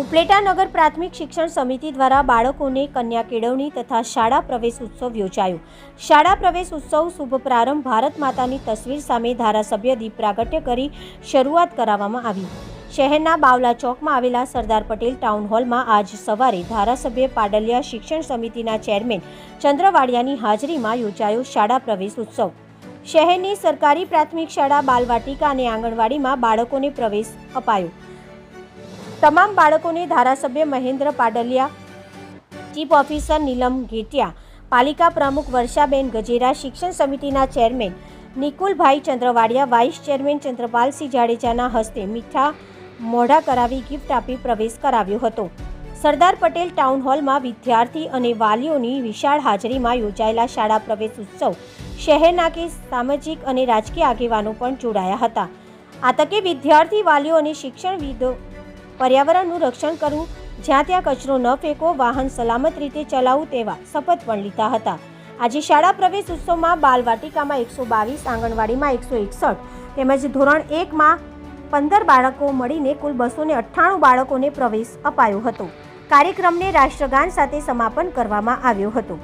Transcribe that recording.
ઉપલેટા નગર પ્રાથમિક શિક્ષણ સમિતિ દ્વારા બાળકોને કન્યા કેળવણી તથા શાળા પ્રવેશ ઉત્સવ યોજાયો. શાળા પ્રવેશ ઉત્સવ શુભ પ્રારંભ ભારત માતાની તસવીર સામે ધારાસભ્ય દીપ પ્રાગટ્ય કરી શરૂઆત કરાવવામાં આવી. શહેરના બાવલા ચોકમાં આવેલા સરદાર પટેલ ટાઉન હોલમાં આજ સવારે ધારાસભ્ય પાડલિયા શિક્ષણ સમિતિના ચેરમેન ચંદ્રવાડિયાની હાજરીમાં યોજાયો શાળા પ્રવેશ ઉત્સવ. શહેરની સરકારી પ્રાથમિક શાળા બાલવાટિકા અને આંગણવાડીમાં બાળકોને પ્રવેશ અપાયો. તમામ બાળકોને ધારાસભ્ય મહેન્દ્ર પાડલિયા, ચીફ ઓફિસર નીલમ ઘેટિયા પાલિકા પ્રમુખ વર્ષાબેન ગજેરા, શિક્ષણ સમિતિના chairman Nikulbhai Chandravadiya, vice chairman Chandrapalsinh જાડેજાના હસ્તે મીઠા મોઢા કરાવી ગિફ્ટ આપી પ્રવેશ કરાવ્યો હતો. સરદાર પટેલ ટાઉન હોલમાં વિદ્યાર્થી અને વાલીઓની વિશાળ હાજરીમાં યોજાયેલા શાળા પ્રવેશ ઉત્સવ શહેરના કે સામાજિક અને રાજકીય આગેવાનો પણ જોડાયા હતા. આ તકે વિદ્યાર્થી, વાલીઓ અને શિક્ષણવિદો પર્યાવરણનું રક્ષણ કરવું, જ્યાં ત્યાં કચરો ન ફેંકવો, વાહન સલામત રીતે ચલાવવું તેવા શપથ પણ લીધા હતા. આજે શાળા પ્રવેશ ઉત્સવમાં બાલવાટિકામાં એકસો બાવીસ, આંગણવાડીમાં એકસો એકસઠ તેમજ ધોરણ એકમાં પંદર બાળકો મળીને કુલ બસો ને અઠ્ઠાણું બાળકોને પ્રવેશ અપાયો હતો. કાર્યક્રમને રાષ્ટ્રગાન સાથે સમાપન કરવામાં આવ્યો હતો.